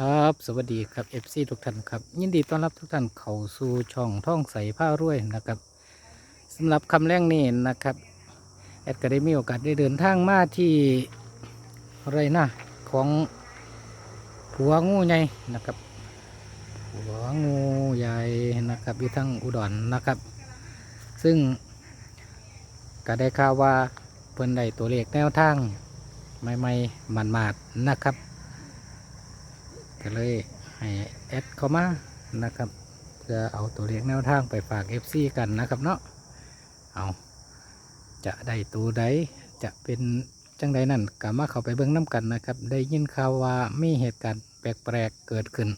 ครับสวัสดีครับ FC ทุกท่านครับ ยินดีต้อนรับทุกท่านเข้าสู่ช่องท่องใสผ้ารวยนะครับสำหรับคำแรกนี้นะครับแอดก็ได้มีโอกาสได้เดินทางมาที่อะไรนะของผัวงูใหญ่นะครับผัวงูใหญ่นะครับอยู่ทั้งอุดรนะครับ ซึ่งก็ได้ข่าวว่าเพิ่นได้ตัวเลขแนวทางใหม่ๆมันมาดๆนะครับ ก็เลยให้แอดเข้ามานะครับ เพื่อเอาตัวเลขแนวทางไปฝาก FC กันนะครับเนาะเอาจะได้ตัวใดจะเป็นจังใดนั่นก็มาเข้าไปเบิ่งน้กันนะครับ ได้ยินข่าวว่ามีเหตุการณ์แปลกๆเกิดขึ้น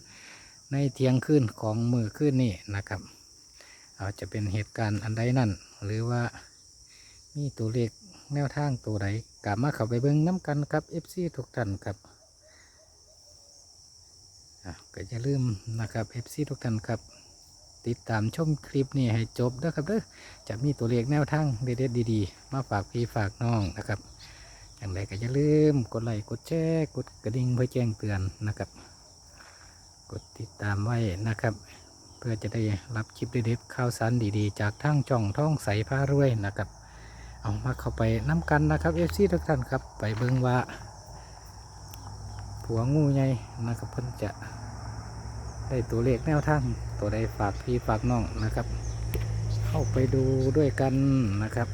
ในเที่ยงคืนของมือคืนนี่นะครับ เอาจะเป็นเหตุการณ์อันใดนั่น หรือว่ามีตัวเลขแนวทางตัวใดก็มาเข้าไปเบิ่งน้กันครับ FC ทุกท่านครับ ก็อย่าลืมนะครับ FC ทุกท่านครับ ติดตามชมคลิปนี้ให้จบนะครับเด้อจะมีตัวเลขแนวทางเด็ดๆดีๆ มาฝากพี่ฝากน้องนะครับ อย่างไรก็อย่าลืมกดไลค์กดแชร์กดกระดิ่งเพื่อแจ้งเตือนนะครับ กดติดตามไว้นะครับ เพื่อจะได้รับคลิปเด็ดๆข่าวสารดีๆ จากทางช่องท่องใสผ้ารวยนะครับ เอามาเข้าไปน้ำกันนะครับ FC ทุกท่านครับ ไปเบิ่งว่า ผัวงูใหญ่นะครับเพิ่นจะได้ตัวเลขแนวทางตัวใดฝากพี่ฝากน้องนะครับ เข้าไปดูด้วยกันนะครับ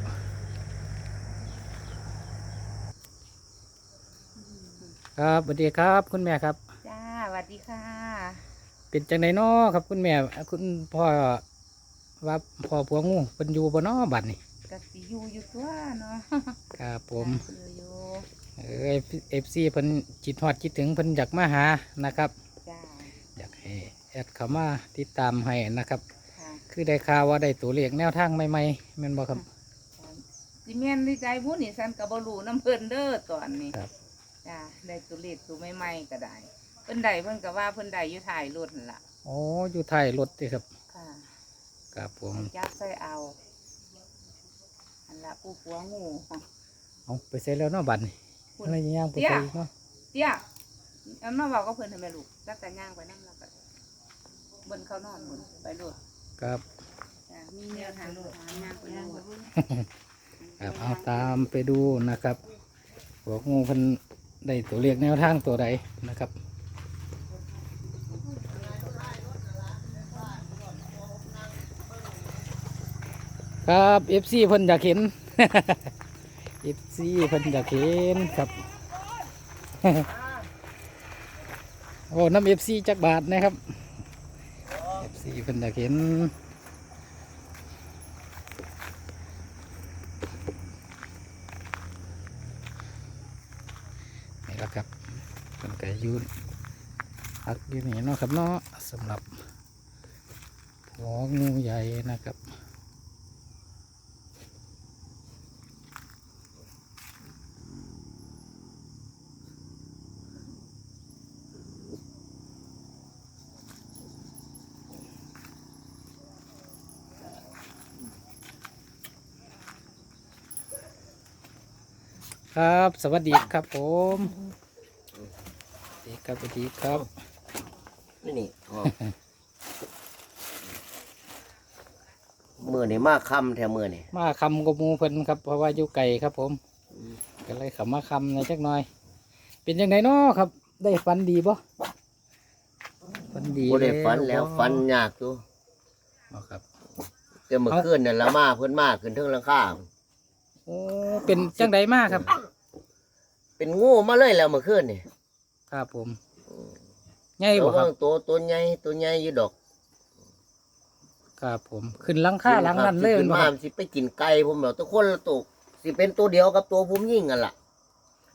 ครับสวัสดีครับ คุณแม่ครับ จ้าสวัสดีค่ะ เป็นจังไดน้อครับ คุณแม่ คุณพ่อว่าพ่อผัวงูเป็นอยู่บนน้อบัดนี่กสิอยูอยู่ตัวเนาะครับผมอยู่อยู่ เออเอฟซีเพิ่นจิตฮอดคิดถึงเพิ่นอยากมาหานะครับจ้าอยากให้แอดเข้ามาติดตามให้นะครับค่ะคือได้ข่าวว่าได้ตัวเลขแนวทางใหม่ๆแม่นบ่ครับสิเมียนในใจผู้นี่สันกับบรูน้ำเพิ่นเด้อตอนนี้ครับจ้าได้ตัวเลขตัวใหม่ๆก็ได้เพิ่นได้เพิ่นก็ว่าเพิ่นได้อยู่ถ่ายรถนั่นล่ะโอ้อยู่ท้ายรถติครับค่ะครับผมจับใส่เอาอันละปูปัวงูเอาไปใส่แล้วเนาะบัดนี่คุณ อะไรย่างไปเตี้ยใส่อีกเนาะเตี้ยเอาน้าบอกก็เพิ่นทำไมลูกตักแต่ย่างไปนั่งแล้วก็บนเขานอนบนไปรถครับจ้ามีแนวทางรถย่างไปรถครับเอาตามไปดูนะครับบอกงูเพันได้ตัวเลขแนวทางตัวใดนะครับ ครับ FC เพิ่นอยากเห็น FC เพิ่นอยากเห็นครับโอ้น้ำ FC จักบาทนะครับ FC เพิ่นอยากเห็นนี่แหละครับเป็นไก่ยูนพักอยู่นี่เนาะครับเนาะสำหรับหัวงูใหญ่นะครับ ครับ สวัสดีครับผมสวัสดีครับสวัสดีครับนี่นี่อ๋อมือนี่มากคำแถวมือนี่มาคำกับหมูเพิ่นครับเพราะว่าอยู่ไก่ครับ ผมก็เลยขับมาคำในอยจักหน่อย เป็นยังไงเนาะครับ ได้ฟันดีบ่ฟันดีบ่ได้ฝันแล้วฝันยากอยู่บ่ครับ แต่เมื่อคืนเนี่ยละมาเพิ่นมาขึ้นเทิงหลังคา โอ้เป็นจังไดมากครับ เป็นงูมาเลยแล้วเมื่อคืนนี่ครับผมใหญ่ตัวบ่ครับเบิ่งตัวตัวใหญ่ตัวใหญ่อยู่ดอก ครับผม ขึ้นหลังค่าหลังนั้นเลยขึ้นบ่มาครับสิไปกินไก่ผมแบบทุกคนละตกสิเป็นตัวเดียวกับตัวผมยิ่งกันล่ะ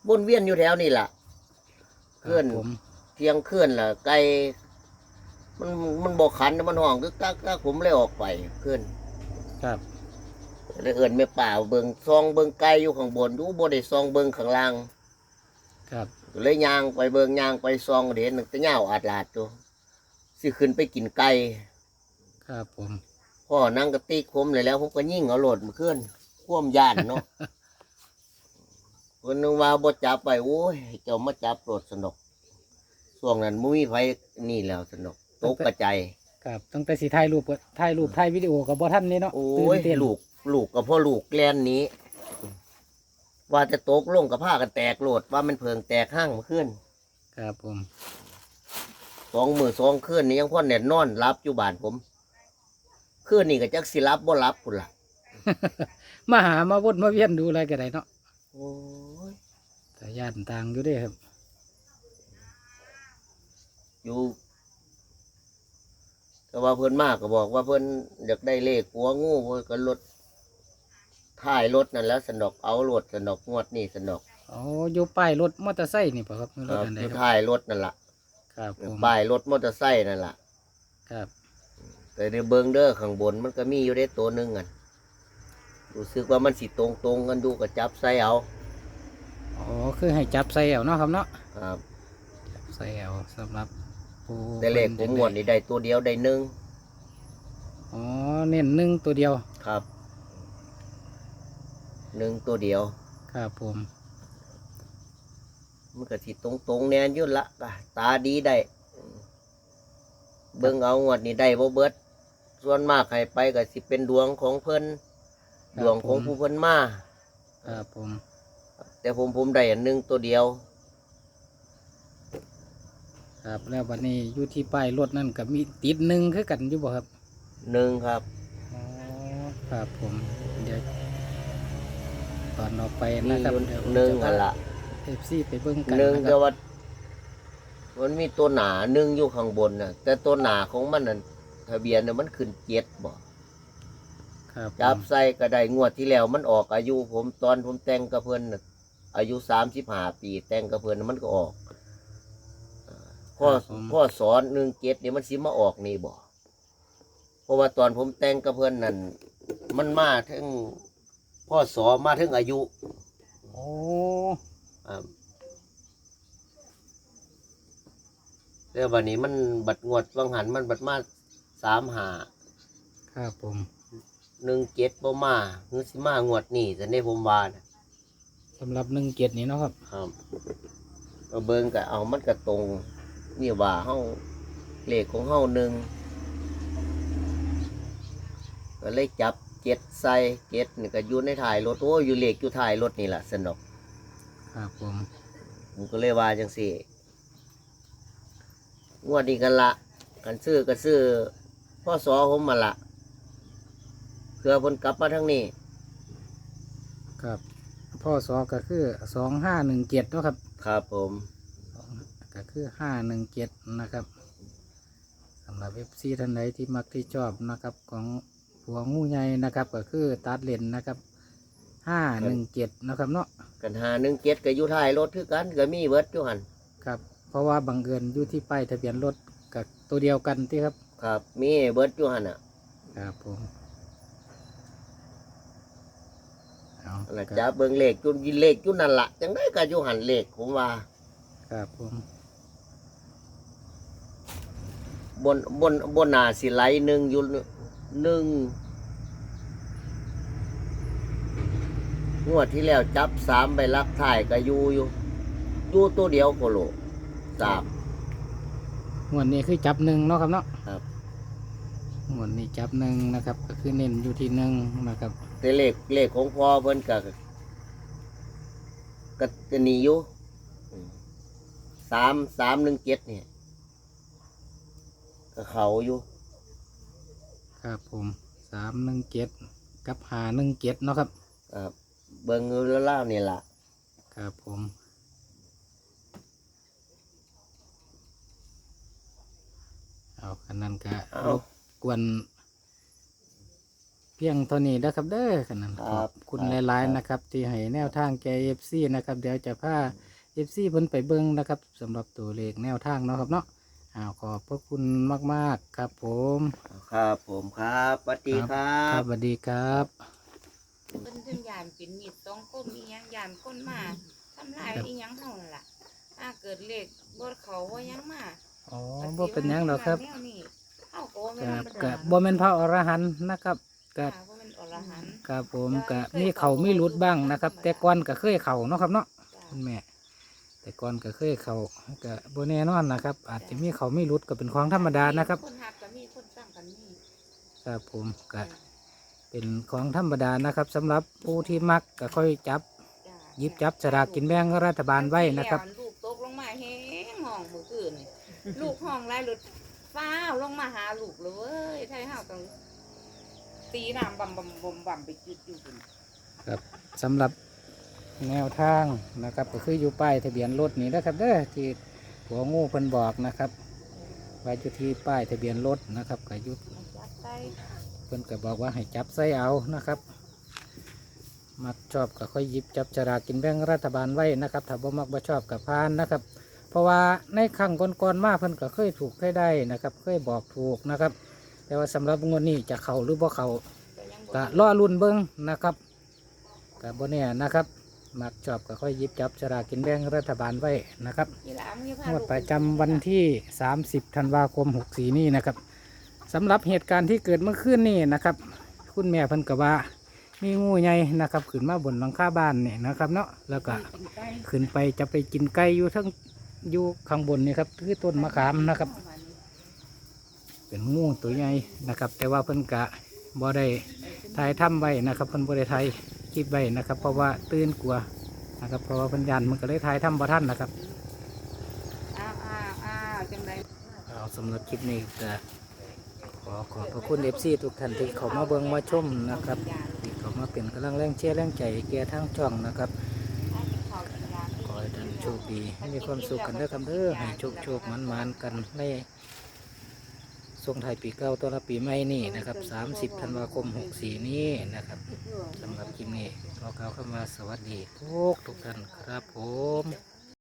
วนเวียนอยู่แถวนี่ล่ะเคลื่อนครับผมเที่ยงเคลื่อนล่ะ ไก่มันมันบอกขันมันห้องกึกกักกักผมเลยออกไปเคลื่อนครับ เลยเอินแม่ป่าเบิงซองเบิงไก่อยู่ข้างบนอยู่บ่ได้ซองเบิงข้างล่าง ครับก็เลยย่างไปเบิงย่างไปซองก็เห็นหนึ่งตะเหย้าอาดลาดตัวสิขึ้นไปกินไก่ครับผมพ่อนั่งกระติกผมเลยแล้วผมก็ยิ่งเอาโหลดมาขึ้นคว่มย่านเนาะ คนนึงว่าบ่จับไปโอ้ยให้เจ้ามาจับโปรดสนุกช่วงนั้นมุ้ยไฟนี่แล้วสนุกตกกระจายครับตั้งแต่สิถ่ายรูปก็ถ่ายรูปถ่ายวิดีโอกับบ่ทันนี่เนาะโอ้ตื่ยนเต้นลูก ลูกกับพ่อลูกแกลนหนี้ ว่าจะตกลงกับผ้ากันแตกโหลดว่ามันเพิงแตกห้างขึ้นครับผมสองมือสองคืนนี่ยังพ่อแน่นนอนรับอยู่บ้านผมคืนนี่ก็จักสิรับบ่รับคุณล่ะ มาหามาวนมาเวียนดูอะไรก็ได้เนาะโอ้ยแต่ญาติต่างอยู่เด้ครับ อยู่แต่ว่าเพิ่นมากก็บอกว่าเพิ่นอยากได้เลขหัวงูเพิ่นก็รถ ถ่ายรถนั่นแล้วสนอกเอารถสนอกงวดนี่สนอกอ๋ออยู่ป้ายรถมอเตอร์ไซค์นี่เปล่ะครับรคถรับอันใดอยู่ครับถ่ายรถนั่นล่ะครับผมป้ายรถมอเตอร์ไซค์นั่นล่ะครับ แต่ในเบิงเด้อข้างบนมันก็มีอยู่ได้ตัวหนึงกันรู้สึกว่ามันสิตรงตรงๆกันดูก็จับใส่เอาอ๋อคือให้จับใส่เอาเนาะครับเนาะครับ จับใส่เอาสำหรับผู้แต่เลขผมงวดนี่ได้ตัวเดียวได้หนึ่งอ๋อเน้นหนึ่งตัวเดียว ครับ หนึ่งตัวเดียว ครับผม มันก็สิตรงตรงๆแน่นอยุ่นละก็ตาดีได้ เบิ่งเอางวดนี้ได้บ่เบิด ส่วนมากใครไปก็สิเป็นดวงของเพิ่นดวงของผู้เพิ่นมาครับผม แต่ผมผมได้อันหนึงตัวเดียว ครับแล้ววันนี้อยู่ที่ป้ายรถนั่นก็มีติดหนึ่งคือกันอยู่บ่ครับหนึ่งครับ อ๋อครับผมเดี๋ยว ตอนออกไปมีนะครับอยู่เดี๋ยวหนึ่งอันละเอฟซีไปเบิ่งกันหนึ่งนะคแต่รับว่า มันมีตัวหนาหนึ่งอยู่ข้างบนน่ะ แต่ตัวหนาของมันน่ะทะเบียนน่ะมันขึ้นเจ็ดบ่ครับผมจับใส่ก็ได้งวดที่แล้วมันออกอายุผมตอนผมแต่งกับเพิ่นน่ะอายุสามสิบห้าปีแต่งกับเพิ่นน่ะมันก็ออกเอ่อพ่อพ่อสอนหนึ่งเจ็ดนี่มันสิมาออกนี่บ่เพราะว่าตอนผมแต่งกับเพิ่นนั่นมันมาถึง พ่อสอมาถึงอายุโอ้อ่าแล้ววันนี้มันบัดงวดวังหันมันบัดมาสามหาครับผมหนึ่งเจ็ดบ่มาเฮือสิมางวดนี่แต่ในผมว่านะสำหรับหนึ่งเกียรตินี้เนาะครับ ครับก็เบิ่งก็เอามันก็ตรง นี่ว่าเฮาเลขของเฮาหนึ่งก็เลยจับ เจ็ดใส่เจ็ดนี่ก็อยู่ในถ่ายรถโอ้อยู่เลขอยู่ถ่ายรถนี่แหละสนุกครับผมผมก็เลยว่าจังสี่งวดนี้กันละกันซื้อก็ซื้อพ่อสอผมมาละเพื่อเพนกลับมาทั้งนี้ ครับพ่อสอก็คือสองห้าหนึ่งเจ็ดเนาะครับครับผมก็คือห้าหนึ่งเจ็ดนะครับสำหรับเอฟซีท่านใดที่มักที่ชอบนะครับของ หัวงูใหญ่นะครับ ก็คือตัดเลนนะครับห้าหนึ่งเจ็ดนะครับเนาะกันหาหนึ่งเจ็ดก็อยู่ท้ายรถคือกันก็มีเบิดอยู่หันครับ เพราะว่าบังเอิญอยู่ที่ป้ายทะเบียนรถกับตัวเดียวกันที่ครับ ครับ มีเบิดอยู่หันอะครับผมเอานั่นล่ะคจัรับบเบิ่งเลขจุนยินเลขจุนนั่นละจังได้ก็อยู่หันเลขผมว่า ครับผมบนบนบนหนาสิไหลหนึ่งอยู่ หนึ่งงวดที่แล้วจับสามใบลักถ่ายก็อยู่อยู่อยู่ตัวเดียวโคโลสามงวดนี้คือจับหนึ่งเนาะครับเนาะครับงวดนี้จับหนึ่งนะครับ ก็คือเน้นอยู่ที่หนึ่งนะครับ แต่เลขเลขของพ่อเพิ่นก็ก็จะหนีอยู่อืมสามสามหนึ่งเจ็ดเนี่ยก็เขาอยู่ ครับผมสามหนึ่งเจ็ดกับหาหนึ่งเจ็ดเนาะครับครับเบิ่งอยู่แล้วเล่านี่ล่ะครับผมเอาคันนั้นก็เอารบกวน เพียงเท่านี้นะครับเด้อคันนั้นคขรัอบบคุณครับหลายครับๆนะครับ ที่ให้แนวทางแกเอฟซีนะครับ เดี๋ยวจะพาเอฟซีเพิ่นไปเบิ้งนะครับสำหรับตัวเลขแนวทางเนาะครับเนาะ อ้าวขอบพระคุณมาก ๆ ครับผมครับผมครับสวัสดีครัครับบสวัสดีครับ เพิ่นถึงยานเป็นมีดสองคนมีหยังยานคนมาทำลายอีหยังเฮานั่นล่ะถ้าเกิดเลขบ่เขาว่าหยังมาอ๋อบ่เป็นหยังหรอกครับ แนวนี้เฮาก็บ่แม่กับนธรรมกัดาบบ่แม่นพระอรหันต์นะครับกับค่ะบ่แม่นอรหันต์ กับผมกับมีเขามีหลุดบ้างนะครับ แต่ก่อนก็เคยเขาเนาะครับเนาะจ้ะคุณแม่ แต่แต่ก่อนก็เคยเขาก็บแน่นอนนะครับ อาจจะมีเขาไม่รุดก็เป็นของธรรมดานะครับคนหักก็มีคนสร้างกันมีครับผมก็เป็นของธรรมดานะครับสำหรับผู้ที่มักก็ค่อยจับจ้ะหยิบจับสลากกินแบ่งรัฐบาลไว้นะครับ ลูกตกลงมาแห้งห้องมือคืนนี่ลูกห้องไรหลุดฟ้าวลงมาหาลูกเลยเว้ยไทยเฮาต้องตีน้ำบำบำบำบำไปจุดอยู่พุ่นครับสำหรับ แนวทางนะครับก็คืออยู่ป้ายทะเบียนรถนี่นะครับเด้อที่หัวงูเพิ่นบอกนะครับไว้อยู่ที่ป้ายทะเบียนรถนะครับก็อยุจับไปเพิ่นก็บอกว่าให้จับใส่เอานะครับมักชอบก็ค่อยหยิบจับฉลากกินแบ่งรัฐบาลไว้นะครับถ้าบ่มักบ่ชอบกับพานนะครับ เพราะว่าในครั้งก่อนๆมาเพิ่นก็เคยถูกเคยได้นะครับ เคยบอกถูกนะครับ แต่ว่าสำหรับงวดนี้จะเข้าหรือบ่เข้าก็ยังบ่อรุ่นเบิ้งนะครับกับบนเนี่ยนะครับ มักชอบก็ค่อยหยิบจับฉลากกินแบ่งรัฐบาลไว้นะครับอีหลามอย่าพางวดลูกประจำวันที่ 30ธันวาคม64นี้นะครับสำหรับเหตุการณ์ที่เกิดเมื่อคืนนี้นะครับ คุณแม่เพิ่นกว่ามีงูใหญ่นะครับขึ้นมาบนหลังคาบ้านนี่นะครับเนาะแล้วก็กินไก่ขึ้นไปจะไปกินไก่อยู่ทั้งอยู่ข้างบนนี่ครับคือต้นมะขามนะครับ เป็นงูตัวใหญ่นะครับ แต่ว่าเพิ่นกะบ่ได้ถ่ายทำไว้นะครับ เพิ่นบ่ได้ถ่ายค ลิปไว้นะครับ เพราะว่าตื่นกลัวนะครับ เพราะว่าเพิ่นยันมันก็เลยถ่ายทำบ่ทันนะครับอ้าวอ้าวอ้าวจังไดเอาสำหรับคลิปนี้ก็ขอขอบพระคุณ FC ทุกท่านที่เข้ามาเบิ่งมาชมนะครับที่เข้ามาเป็นกำลังแรงเชียร์แรงใจแก่ทั้งช่องนะครับขอให้ท่านโชคดีให้มีความสุขกันเด้อครับเด้อให้โชคโชคมันมันๆกันใน ส่งไทายปีเก่าต้อนรับปีใหม่นี่นะครับ30ธันวาคม64นี้นะครับสำหรับคลิปนี้ขอกล่าวคำว่าสวัสดีทุกทุกท่านครับผม